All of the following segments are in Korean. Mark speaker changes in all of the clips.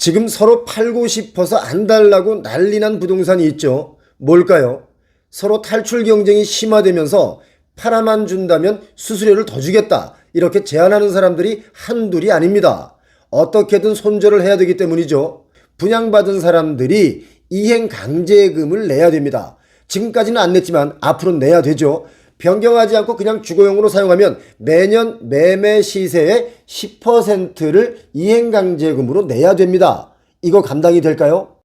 Speaker 1: 지금 서로 팔고 싶어서 안 달라고 난리 난 부동산이 있죠. 뭘까요? 서로 탈출 경쟁이 심화되면서 팔아만 준다면 수수료를 더 주겠다. 이렇게 제안하는 사람들이 한둘이 아닙니다. 어떻게든 손절을 해야 되기 때문이죠. 분양받은 사람들이 이행 강제금을 내야 됩니다. 지금까지는 안 냈지만 앞으로 내야 되죠. 변경하지 않고 그냥 주거용으로 사용하면 매년 매매 시세의 10%를 이행 강제금으로 내야 됩니다. 이거 감당이 될까요?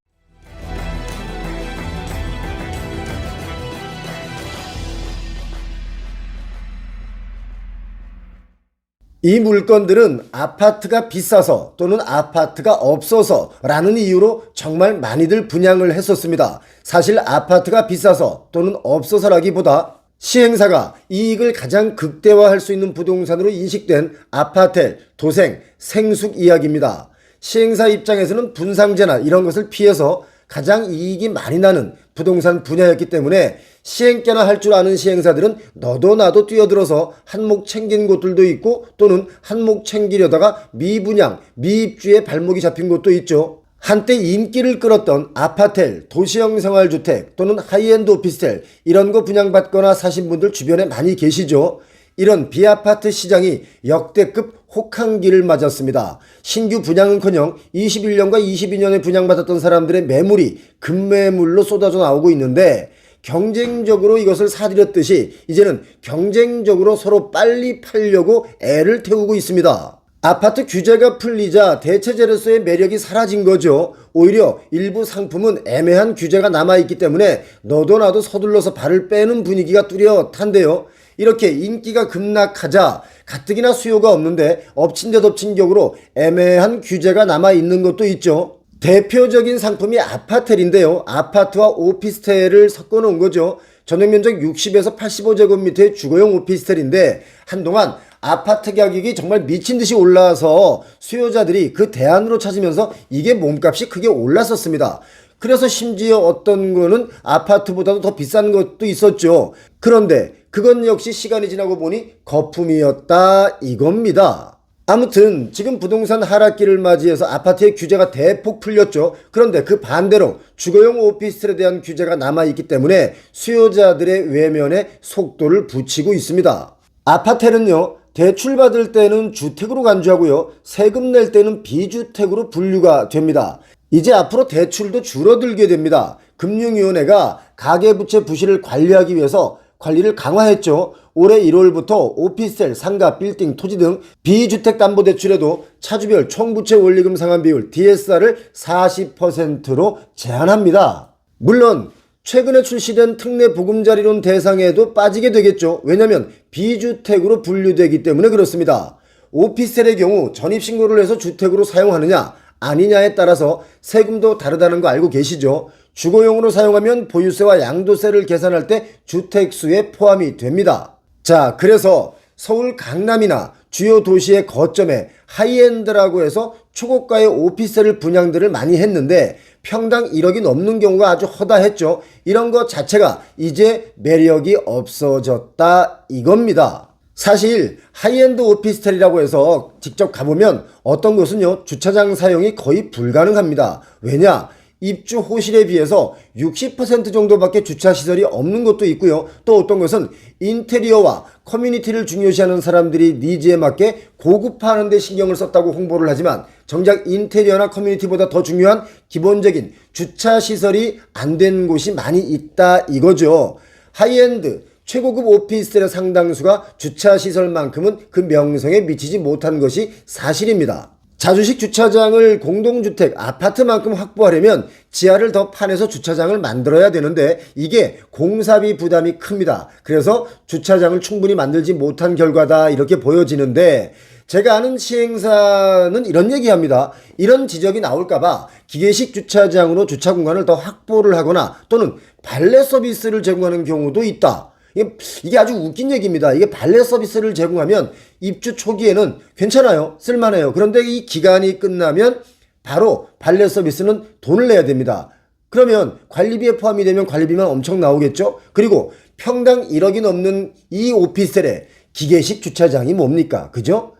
Speaker 1: 이 물건들은 아파트가 비싸서 또는 아파트가 없어서 라는 이유로 정말 많이들 분양을 했었습니다. 사실 아파트가 비싸서 또는 없어서라기보다 시행사가 이익을 가장 극대화할 수 있는 부동산으로 인식된 아파텔, 도생, 생숙 이야기입니다. 시행사 입장에서는 분상제나 이런 것을 피해서 가장 이익이 많이 나는 부동산 분야였기 때문에 시행께나 할 줄 아는 시행사들은 너도 나도 뛰어들어서 한몫 챙긴 곳들도 있고 또는 한몫 챙기려다가 미분양, 미입주에 발목이 잡힌 곳도 있죠. 한때 인기를 끌었던 아파텔, 도시형 생활주택 또는 하이엔드 오피스텔 이런 거 분양받거나 사신 분들 주변에 많이 계시죠. 이런 비아파트 시장이 역대급 혹한기를 맞았습니다. 신규 분양은커녕 21년과 22년에 분양받았던 사람들의 매물이 급매물로 쏟아져 나오고 있는데 경쟁적으로 이것을 사들였듯이 이제는 경쟁적으로 서로 빨리 팔려고 애를 태우고 있습니다. 아파트 규제가 풀리자 대체재료소의 매력이 사라진 거죠. 오히려 일부 상품은 애매한 규제가 남아있기 때문에 너도 나도 서둘러서 발을 빼는 분위기가 뚜렷한데요. 이렇게 인기가 급락하자 가뜩이나 수요가 없는데 엎친 데 덮친 격으로 애매한 규제가 남아있는 것도 있죠. 대표적인 상품이 아파텔인데요. 아파트와 오피스텔을 섞어 놓은 거죠. 전용 면적 60에서 85제곱미터의 주거용 오피스텔인데 한동안 아파트 가격이 정말 미친 듯이 올라서 수요자들이 그 대안으로 찾으면서 이게 몸값이 크게 올랐었습니다. 그래서 심지어 어떤 거는 아파트보다도 더 비싼 것도 있었죠. 그런데 그건 역시 시간이 지나고 보니 거품이었다 이겁니다. 아무튼 지금 부동산 하락기를 맞이해서 아파트의 규제가 대폭 풀렸죠. 그런데 그 반대로 주거용 오피스텔에 대한 규제가 남아있기 때문에 수요자들의 외면에 속도를 붙이고 있습니다. 아파트는요, 대출 받을 때는 주택으로 간주하고요, 세금 낼 때는 비주택으로 분류가 됩니다. 이제 앞으로 대출도 줄어들게 됩니다. 금융위원회가 가계부채 부실을 관리하기 위해서 관리를 강화했죠. 올해 1월부터 오피스텔, 상가, 빌딩, 토지 등 비주택담보대출에도 차주별 총부채 원리금 상환 비율 DSR을 40%로 제한합니다. 물론 최근에 출시된 특례 보금자리론 대상에도 빠지게 되겠죠. 왜냐하면 비주택으로 분류되기 때문에 그렇습니다. 오피스텔의 경우 전입신고를 해서 주택으로 사용하느냐 아니냐에 따라서 세금도 다르다는 거 알고 계시죠? 주거용으로 사용하면 보유세와 양도세를 계산할 때 주택수에 포함이 됩니다. 자, 그래서 서울 강남이나 주요 도시의 거점에 하이엔드라고 해서 초고가의 오피스텔 분양들을 많이 했는데 평당 1억이 넘는 경우가 아주 허다했죠. 이런 것 자체가 이제 매력이 없어졌다 이겁니다. 사실 하이엔드 오피스텔이라고 해서 직접 가보면 어떤 곳은요 주차장 사용이 거의 불가능합니다. 왜냐? 입주 호실에 비해서 60% 정도밖에 주차 시설이 없는 곳도 있고요. 또 어떤 것은 인테리어와 커뮤니티를 중요시하는 사람들이 니즈에 맞게 고급화하는 데 신경을 썼다고 홍보를 하지만 정작 인테리어나 커뮤니티보다 더 중요한 기본적인 주차 시설이 안 된 곳이 많이 있다 이거죠. 하이엔드 최고급 오피스텔의 상당수가 주차 시설만큼은 그 명성에 미치지 못한 것이 사실입니다. 자주식 주차장을 공동주택, 아파트만큼 확보하려면 지하를 더 파내서 주차장을 만들어야 되는데 이게 공사비 부담이 큽니다. 그래서 주차장을 충분히 만들지 못한 결과다 이렇게 보여지는데 제가 아는 시행사는 이런 얘기합니다. 이런 지적이 나올까봐 기계식 주차장으로 주차 공간을 더 확보를 하거나 또는 발레 서비스를 제공하는 경우도 있다. 이게, 아주 웃긴 얘기입니다. 이게 발레 서비스를 제공하면 입주 초기에는 괜찮아요. 쓸만해요. 그런데 이 기간이 끝나면 바로 발레 서비스는 돈을 내야 됩니다. 그러면 관리비에 포함이 되면 관리비만 엄청 나오겠죠? 그리고 평당 1억이 넘는 이 오피스텔에 기계식 주차장이 뭡니까? 그죠?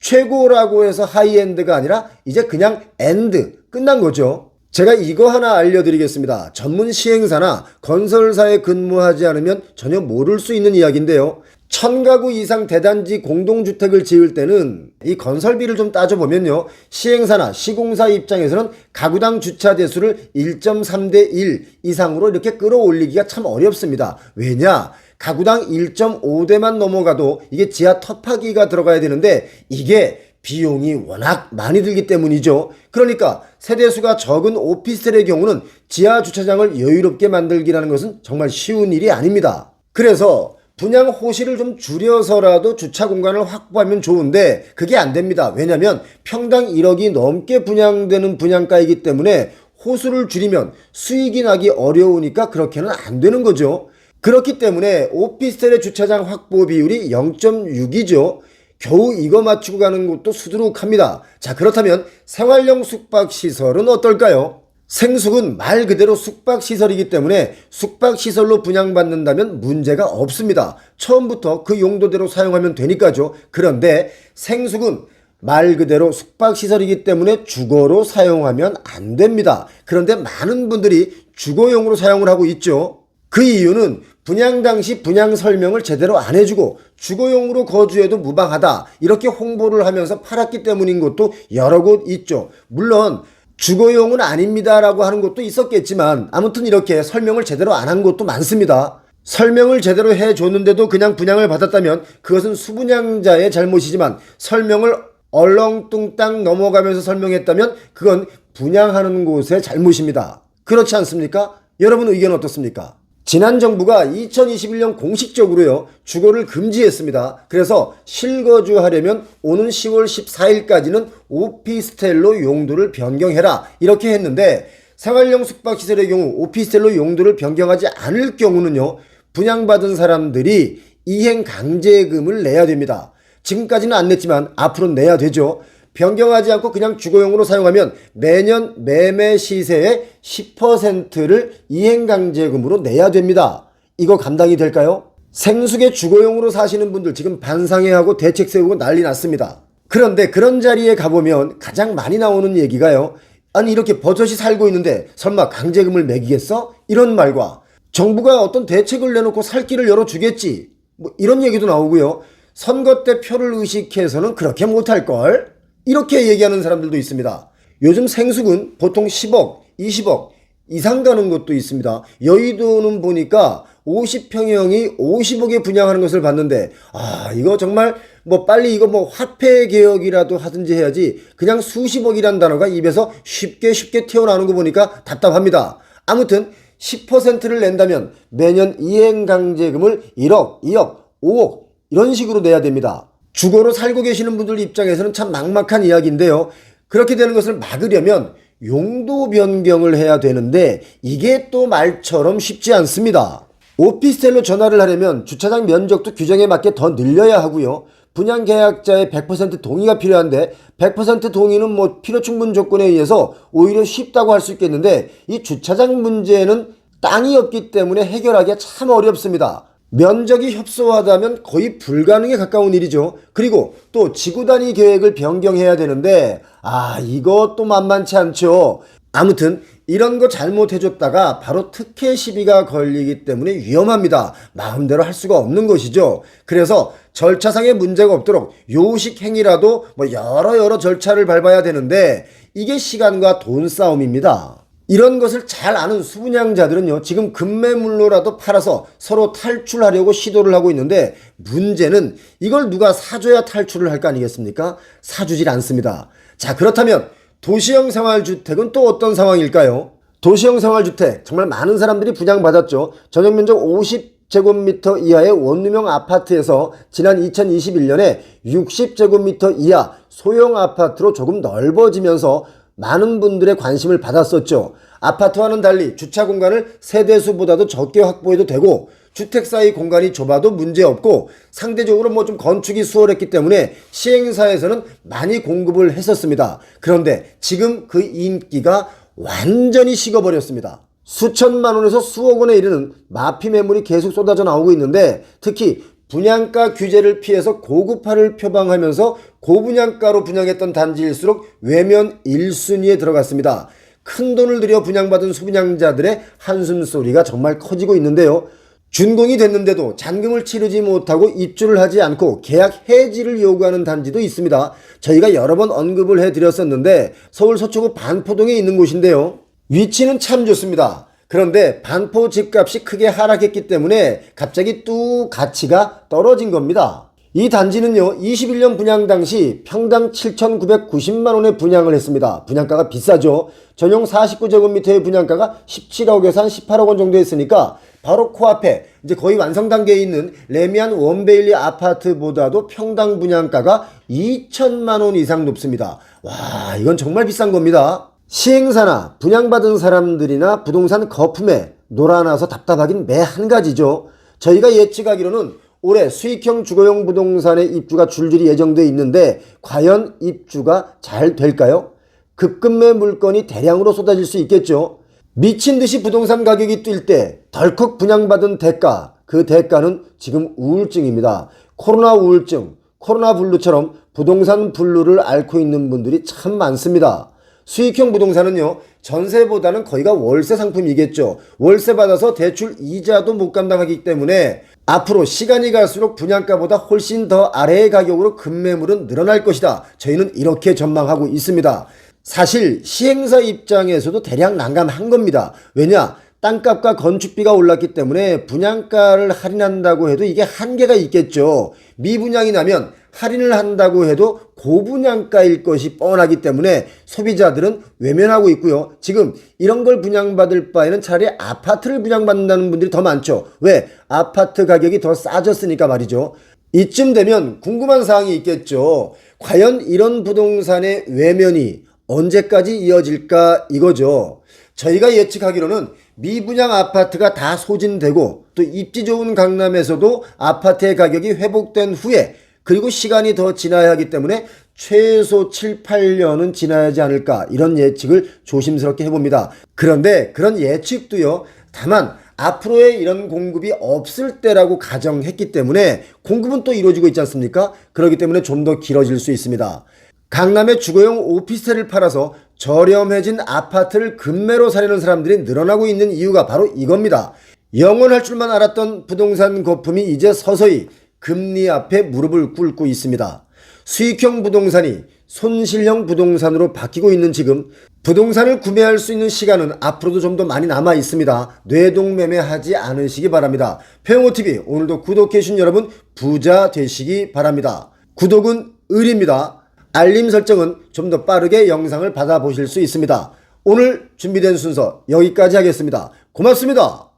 Speaker 1: 최고라고 해서 하이엔드가 아니라 이제 그냥 엔드 끝난 거죠. 제가 이거 하나 알려드리겠습니다. 전문 시행사나 건설사에 근무하지 않으면 전혀 모를 수 있는 이야기인데요. 천 가구 이상 대단지 공동주택을 지을 때는 이 건설비를 좀 따져보면요. 시행사나 시공사 입장에서는 가구당 주차 대수를 1.3대 1 이상으로 이렇게 끌어올리기가 참 어렵습니다. 왜냐? 가구당 1.5대만 넘어가도 이게 지하 터파기가 들어가야 되는데 이게 비용이 워낙 많이 들기 때문이죠. 그러니까 세대수가 적은 오피스텔의 경우는 지하 주차장을 여유롭게 만들기라는 것은 정말 쉬운 일이 아닙니다. 그래서 분양 호시를 좀 줄여서라도 주차 공간을 확보하면 좋은데 그게 안 됩니다. 왜냐하면 평당 1억이 넘게 분양되는 분양가이기 때문에 호수를 줄이면 수익이 나기 어려우니까 그렇게는 안 되는 거죠. 그렇기 때문에 오피스텔의 주차장 확보 비율이 0.6이죠. 겨우 이거 맞추고 가는 것도 수두룩합니다. 자, 그렇다면 생활용 숙박시설은 어떨까요? 생숙은 말 그대로 숙박시설이기 때문에 숙박시설로 분양받는다면 문제가 없습니다. 처음부터 그 용도대로 사용하면 되니까죠. 그런데 생숙은 말 그대로 숙박시설이기 때문에 주거로 사용하면 안 됩니다. 그런데 많은 분들이 주거용으로 사용을 하고 있죠. 그 이유는 분양 당시 분양 설명을 제대로 안 해주고 주거용으로 거주해도 무방하다 이렇게 홍보를 하면서 팔았기 때문인 것도 여러 곳 있죠. 물론 주거용은 아닙니다라고 하는 것도 있었겠지만 아무튼 이렇게 설명을 제대로 안 한 것도 많습니다. 설명을 제대로 해줬는데도 그냥 분양을 받았다면 그것은 수분양자의 잘못이지만 설명을 얼렁뚱땅 넘어가면서 설명했다면 그건 분양하는 곳의 잘못입니다. 그렇지 않습니까? 여러분 의견 어떻습니까? 지난 정부가 2021년 공식적으로요, 주거를 금지했습니다. 그래서 실거주하려면 오는 10월 14일까지는 오피스텔로 용도를 변경해라. 이렇게 했는데, 생활용 숙박시설의 경우 오피스텔로 용도를 변경하지 않을 경우는요, 분양받은 사람들이 이행 강제금을 내야 됩니다. 지금까지는 안 냈지만 앞으로는 내야 되죠. 변경하지 않고 그냥 주거용으로 사용하면 매년 매매 시세의 10%를 이행강제금으로 내야 됩니다. 이거 감당이 될까요? 생숙의 주거용으로 사시는 분들 지금 반상회하고 대책 세우고 난리 났습니다. 그런데 그런 자리에 가보면 가장 많이 나오는 얘기가요. 아니 이렇게 버젓이 살고 있는데 설마 강제금을 매기겠어? 이런 말과 정부가 어떤 대책을 내놓고 살 길을 열어주겠지. 뭐 이런 얘기도 나오고요. 선거 때 표를 의식해서는 그렇게 못할걸? 이렇게 얘기하는 사람들도 있습니다. 요즘 생수는 보통 10억, 20억 이상 가는 것도 있습니다. 여의도는 보니까 50평형이 50억에 분양하는 것을 봤는데, 아, 이거 정말 뭐 빨리 이거 뭐 화폐 개혁이라도 하든지 해야지 그냥 수십억이란 단어가 입에서 쉽게 쉽게 튀어나오는 거 보니까 답답합니다. 아무튼 10%를 낸다면 매년 이행강제금을 1억, 2억, 5억 이런 식으로 내야 됩니다. 주거로 살고 계시는 분들 입장에서는 참 막막한 이야기인데요. 그렇게 되는 것을 막으려면 용도 변경을 해야 되는데 이게 또 말처럼 쉽지 않습니다. 오피스텔로 전화를 하려면 주차장 면적도 규정에 맞게 더 늘려야 하고요. 분양 계약자의 100% 동의가 필요한데 100% 동의는 뭐 필요 충분 조건에 의해서 오히려 쉽다고 할 수 있겠는데 이 주차장 문제는 땅이 없기 때문에 해결하기가 참 어렵습니다. 면적이 협소하다면 거의 불가능에 가까운 일이죠. 그리고 또 지구 단위 계획을 변경해야 되는데 아 이것도 만만치 않죠. 아무튼 이런 거 잘못해줬다가 바로 특혜 시비가 걸리기 때문에 위험합니다. 마음대로 할 수가 없는 것이죠. 그래서 절차상의 문제가 없도록 요식 행위라도 뭐 여러 여러 절차를 밟아야 되는데 이게 시간과 돈 싸움입니다. 이런 것을 잘 아는 수분양자들은요, 지금 급매물로라도 팔아서 서로 탈출하려고 시도를 하고 있는데, 문제는 이걸 누가 사줘야 탈출을 할 거 아니겠습니까? 사주질 않습니다. 자, 그렇다면 도시형 생활주택은 또 어떤 상황일까요? 도시형 생활주택, 정말 많은 사람들이 분양받았죠. 전용 면적 50 제곱미터 이하의 원룸형 아파트에서 지난 2021년에 60제곱미터 이하 소형 아파트로 조금 넓어지면서 많은 분들의 관심을 받았었죠. 아파트와는 달리 주차 공간을 세대수보다도 적게 확보해도 되고 주택 사이 공간이 좁아도 문제없고 상대적으로 뭐 좀 건축이 수월했기 때문에 시행사에서는 많이 공급을 했었습니다. 그런데 지금 그 인기가 완전히 식어버렸습니다. 수천만 원에서 수억 원에 이르는 마피 매물이 계속 쏟아져 나오고 있는데 특히 분양가 규제를 피해서 고급화를 표방하면서 고분양가로 분양했던 단지일수록 외면 1순위에 들어갔습니다. 큰 돈을 들여 분양받은 소분양자들의 한숨 소리가 정말 커지고 있는데요. 준공이 됐는데도 잔금을 치르지 못하고 입주를 하지 않고 계약 해지를 요구하는 단지도 있습니다. 저희가 여러 번 언급을 해드렸었는데 서울 서초구 반포동에 있는 곳인데요. 위치는 참 좋습니다. 그런데 반포 집값이 크게 하락했기 때문에 갑자기 뚝 가치가 떨어진 겁니다. 이 단지는요, 21년 분양 당시 평당 7,990만 원에 분양을 했습니다. 분양가가 비싸죠. 전용 49제곱미터의 분양가가 17억에서 한 18억 원 정도 했으니까 바로 코앞에 이제 거의 완성 단계에 있는 레미안 원베일리 아파트보다도 평당 분양가가 2천만 원 이상 높습니다. 와, 이건 정말 비싼 겁니다. 시행사나 분양받은 사람들이나 부동산 거품에 놀아나서 답답하긴 매 한 가지죠. 저희가 예측하기로는 올해 수익형 주거용 부동산의 입주가 줄줄이 예정돼 있는데 과연 입주가 잘 될까요? 급급매 물건이 대량으로 쏟아질 수 있겠죠. 미친 듯이 부동산 가격이 뛸 때 덜컥 분양받은 대가, 그 대가는 지금 우울증입니다. 코로나 우울증, 코로나 블루처럼 부동산 블루를 앓고 있는 분들이 참 많습니다. 수익형 부동산은요, 전세보다는 거의가 월세 상품이겠죠. 월세 받아서 대출 이자도 못 감당하기 때문에 앞으로 시간이 갈수록 분양가보다 훨씬 더 아래의 가격으로 급매물은 늘어날 것이다. 저희는 이렇게 전망하고 있습니다. 사실 시행사 입장에서도 대략 난감한 겁니다. 왜냐? 땅값과 건축비가 올랐기 때문에 분양가를 할인한다고 해도 이게 한계가 있겠죠. 미분양이 나면 할인을 한다고 해도 고분양가일 것이 뻔하기 때문에 소비자들은 외면하고 있고요. 지금 이런 걸 분양받을 바에는 차라리 아파트를 분양받는다는 분들이 더 많죠. 왜? 아파트 가격이 더 싸졌으니까 말이죠. 이쯤 되면 궁금한 사항이 있겠죠. 과연 이런 부동산의 외면이 언제까지 이어질까 이거죠. 저희가 예측하기로는 미분양 아파트가 다 소진되고 또 입지 좋은 강남에서도 아파트의 가격이 회복된 후에 그리고 시간이 더 지나야 하기 때문에 최소 7, 8년은 지나야지 않을까 이런 예측을 조심스럽게 해봅니다. 그런데 그런 예측도요. 다만 앞으로의 이런 공급이 없을 때라고 가정했기 때문에 공급은 또 이루어지고 있지 않습니까? 그렇기 때문에 좀 더 길어질 수 있습니다. 강남의 주거용 오피스텔을 팔아서 저렴해진 아파트를 금매로 사려는 사람들이 늘어나고 있는 이유가 바로 이겁니다. 영원할 줄만 알았던 부동산 거품이 이제 서서히 금리 앞에 무릎을 꿇고 있습니다. 수익형 부동산이 손실형 부동산으로 바뀌고 있는 지금 부동산을 구매할 수 있는 시간은 앞으로도 좀 더 많이 남아 있습니다. 뇌동매매하지 않으시기 바랍니다. 표영호TV 오늘도 구독해주신 여러분 부자 되시기 바랍니다. 구독은 을입니다. 알림 설정은 좀 더 빠르게 영상을 받아보실 수 있습니다. 오늘 준비된 순서 여기까지 하겠습니다. 고맙습니다.